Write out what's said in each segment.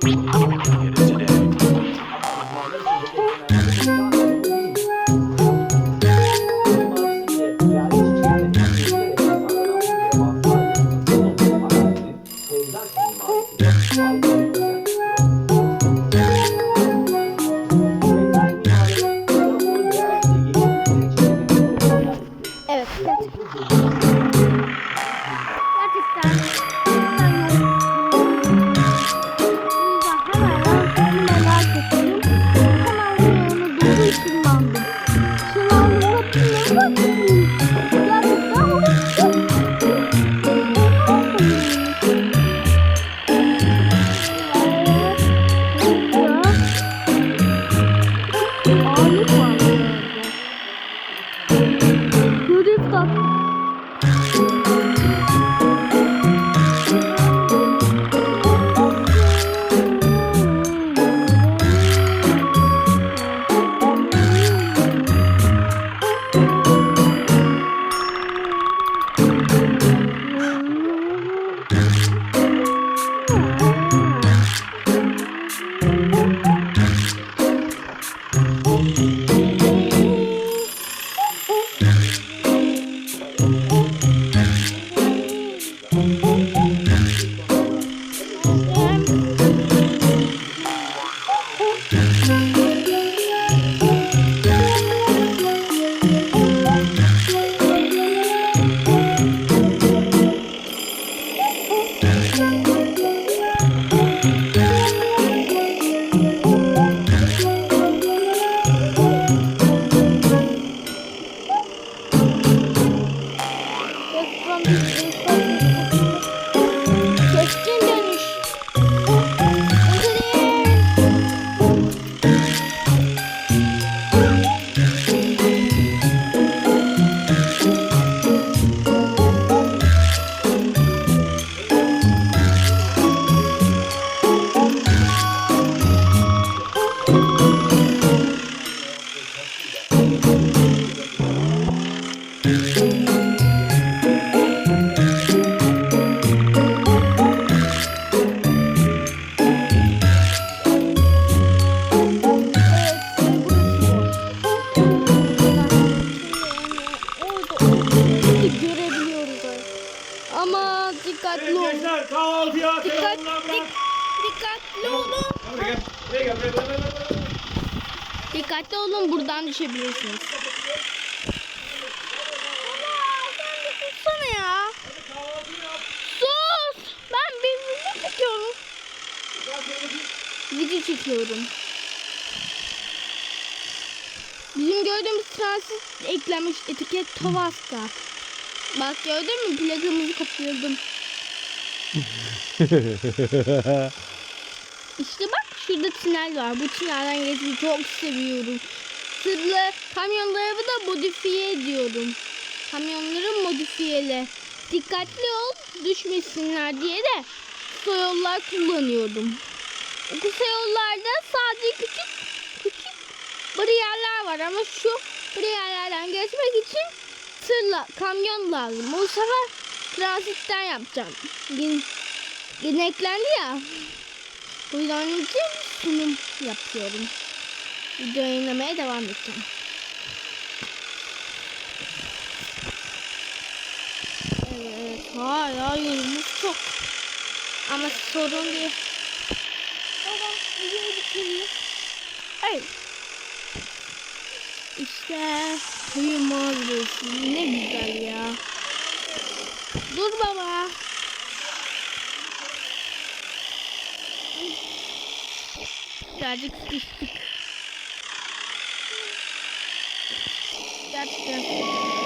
Get it. Video çekiyorum. Bizim gördüğümüz transit eklenmiş etiket Tovaska. Bak gördün mü plakamızı kopyaladım. İşte bak şurada tünel var. Bu tünelden geçmeyi çok seviyorum. Tırlı kamyonlarımı da modifiye ediyorum. Kamyonları modifiyele. Dikkatli ol düşmesinler diye de kısa yollar kullanıyorum. O kısa yollarda sadece küçük küçük bariyerler var ama şu bariyerlerden geçmek için tırla kamyon lazım. O sefer transitten yapacağım. Yine, yine eklendi ya. Bu yüzden için sunum yapıyorum. Video yayınlamaya devam edeceğim. Evet, hala yolumuz çok. Ama sorun değil. Hayır. İşte köyün mağazası. Ne güzel ya. Dur baba. Birazcık sıkıştık. Gerçekten.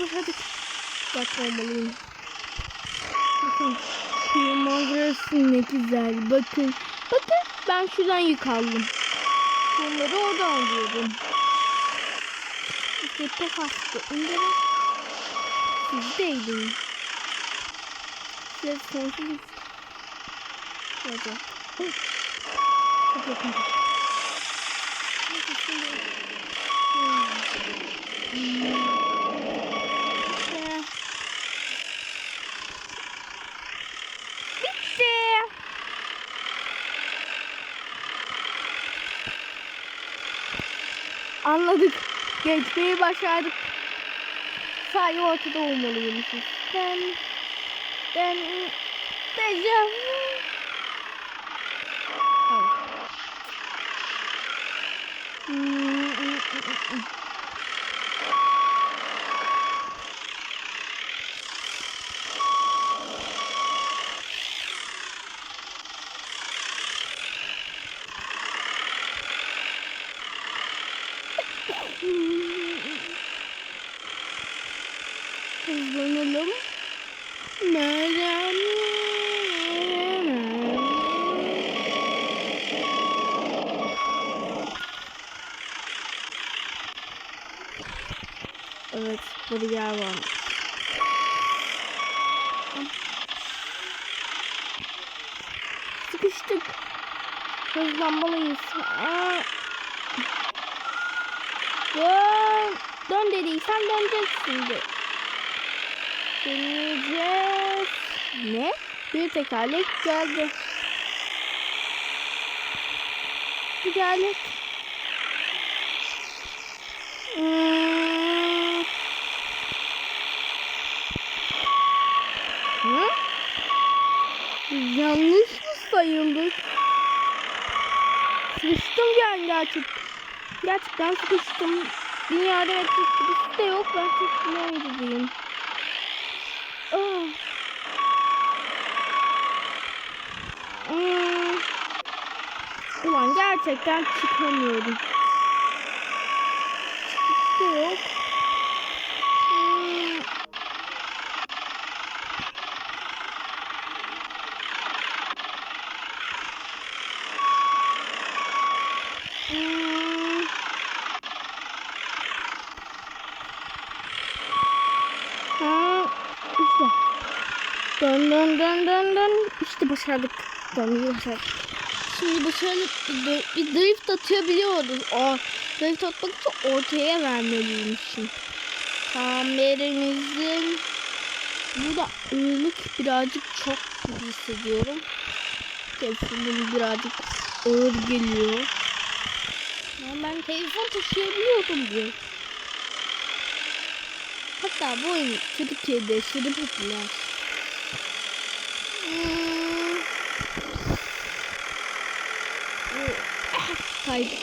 Başladık. Dikkatli olmalıyım. Bakın. Kıyı manzarası ne güzel. Bakın. Bakın ben şuradan yük aldım. Bunları oradan alıyordum. İşte pek hasta. İndirin. Siz de eğlenin. Size sonsuz Hadi. Hadi. Hadi hadi. Hadi şimdi. Hmm. İşte. Bitti. Anladık. Geçmeyi başardık. Sadece ortada olmalıymışız. Ben... Ben... Dejavu. Hayır. Hmm, Hızlanalım. Meryem. Evet, burada yer var. Sıkıştık. Hızlanmalıyız. Aa. Dön. Dön dediysen döneceksin de. Deneyeceğiz. Ne? Bir tekerlek geldi. Tekerlek. Hmm. Hı? Yanlış mı sayılır? Sıkıştım yani gerçek. Gerçekten sıkıştım. Dünyada elektrik birisi de yok. Ben tek yolcuyum. Ah. Hmm. Ulan gerçekten çıkamıyorum. Çıkış da yok. Hmm. Hmm. Ha, işte. Dön dön dön dön dön. Başardık. Dönmeyi başardık. Şimdi başardık. Bir, bir drift atabiliyoruz. O drift atmak için ortaya vermeliymişim. Kameramızın burada ağırlık birazcık çok gibi hissediyorum. Telefonum birazcık ağır geliyor. Ama ben telefon taşıyabiliyordum diyor. Hatta bu oyun Türkiye'de aşırı popüler. Hmm. Kaydık.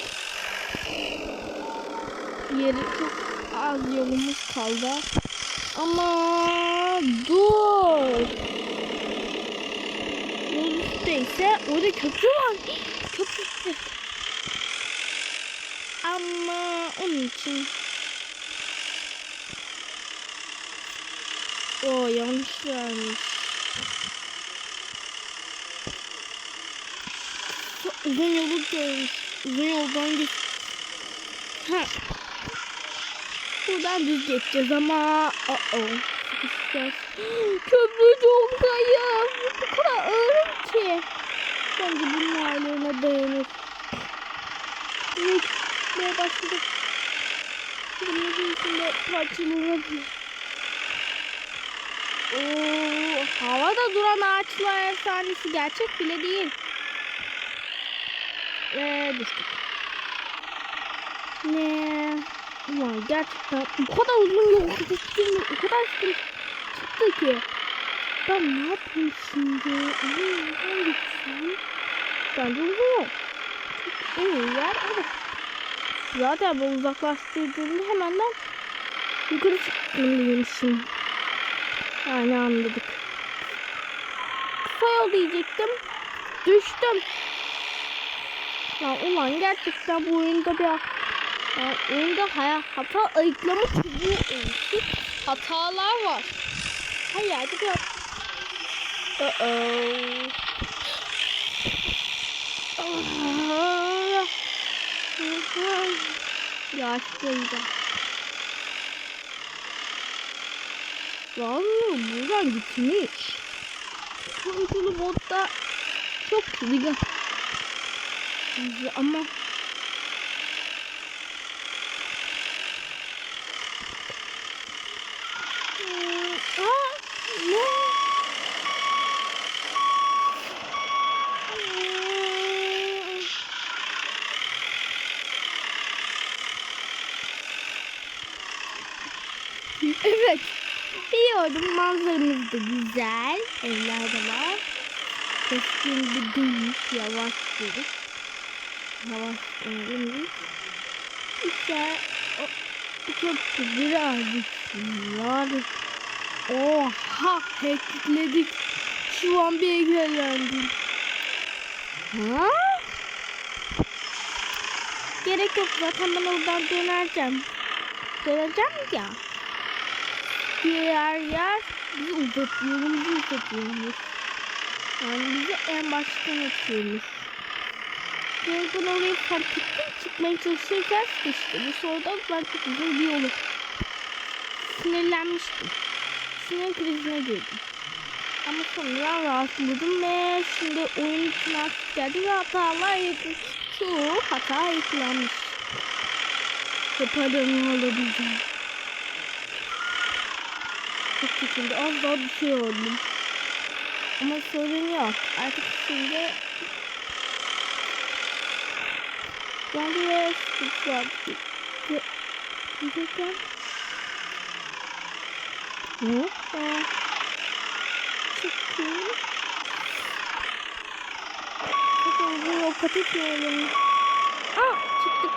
Yeri çok az yolumuz kaldı. Ama dur. Yol üstteyse orada köprü var. Köprü. Ama onun için O yanlış vermiş. Uzun yolu görmüş. Uzun yoldan git. Ha. Buradan düz geçeceğiz ama. Oh. Sıkışacağız. Köprü çok kayıp. Bu kadar ağırım ki. Bence bunun ağırlığına dayanır. Evet. Ne başladı. Bunun içinde parçalanabilir. Oo, havada duran ağaçlar efsanesi gerçek bile değil. Ve düştük. Ne? Ulan gerçekten bu kadar uzun yol gittim. O kadar sıkıntı çıktı ki. Ben ne yapayım şimdi? Nereden gitsem? Bence uzun yol. İyi yer evet. Zaten bu uzaklaştırdığımda hemenden yukarı çıkmalıymışım. Yani anladık. Kısa yol diyecektim. Düştüm. Ya ulan gerçekten bu oyunda bir ya, oyunda haya, hata ayıklama çubuğu olsun. Hatalar var. Her yerde bir Uh-oh. Ah. Yaşlıydı. Lan buradan gitmiş. Bu modda çok hızlı. Hızlı ama. Evet. Biliyorum manzaramız da güzel. Evler de var. Keskin bir dönüş. Yavaş gidiyoruz. Yavaş gidiyoruz. İşte o, çok birazcık yani. Oha hackledik. Şu an bir engellendim. Ha? Gerek yok zaten ben oradan dönereceğim. Döneceğim ya. Diğer yer bizi uzatıyor, bizi uzatıyormuş. Yani bizi en baştan atıyormuş. Ben orayı fark ettim. Çıkmaya çalışırken sıkıştı. Bu sorudan ben çok uzun bir yolu. Sinirlenmiştim. Sinir krizine girdim. Ama sonra rahatladım ve şimdi oyun için artık geldi ve hatalar yapılmış. Çoğu hata yıklanmış. Yaparım olabileceğim. Çok kötüydü. Az daha düşüyordum. Ama sorun yok. Artık şimdi sıkıntı Diyecekken Hoppa Çıktım yol kat etmeyelim Aa çıktık.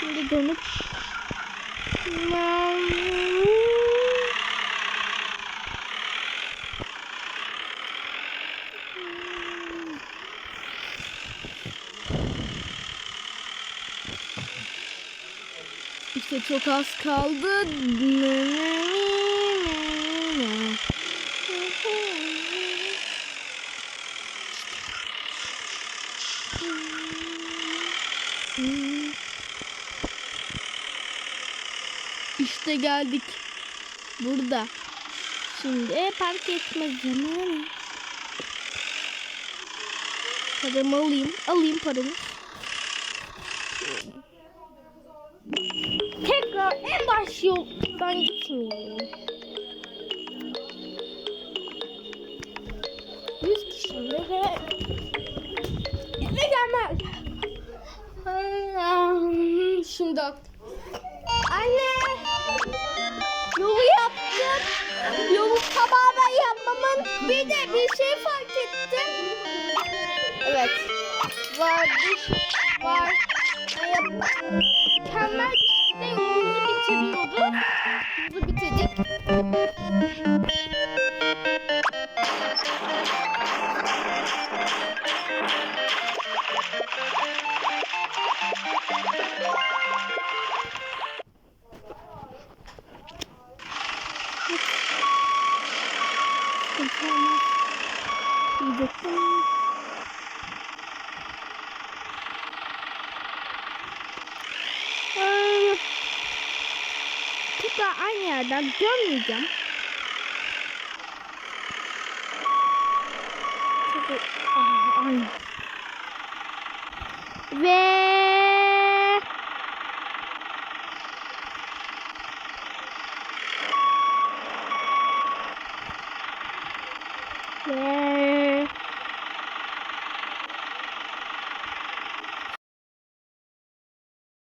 Şimdi dönüp İşte çok az kaldı. İşte geldik. Burada. Şimdi park etme zamanı. Paramı alayım. Alayım paramı. Yoldan gitmeyelim. 100 kişiyle ve gelmez. Şimdi Anne yolu yaptım. Yolu tamamen yapmamın bir de bir şey fark ettim. Evet. Var, var. Ve bitiriyoruz. Yolumuzu bitirdik. Aynı yerden dönmeyeceğim. Tabii, ah. Ve ve